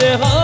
Để?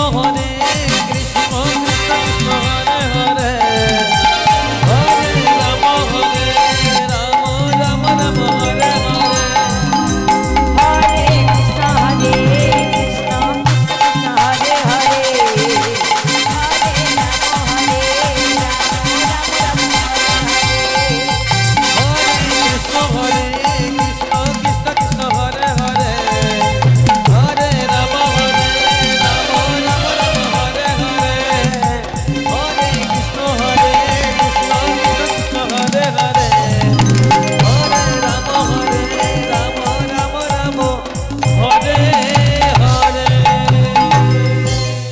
Hadi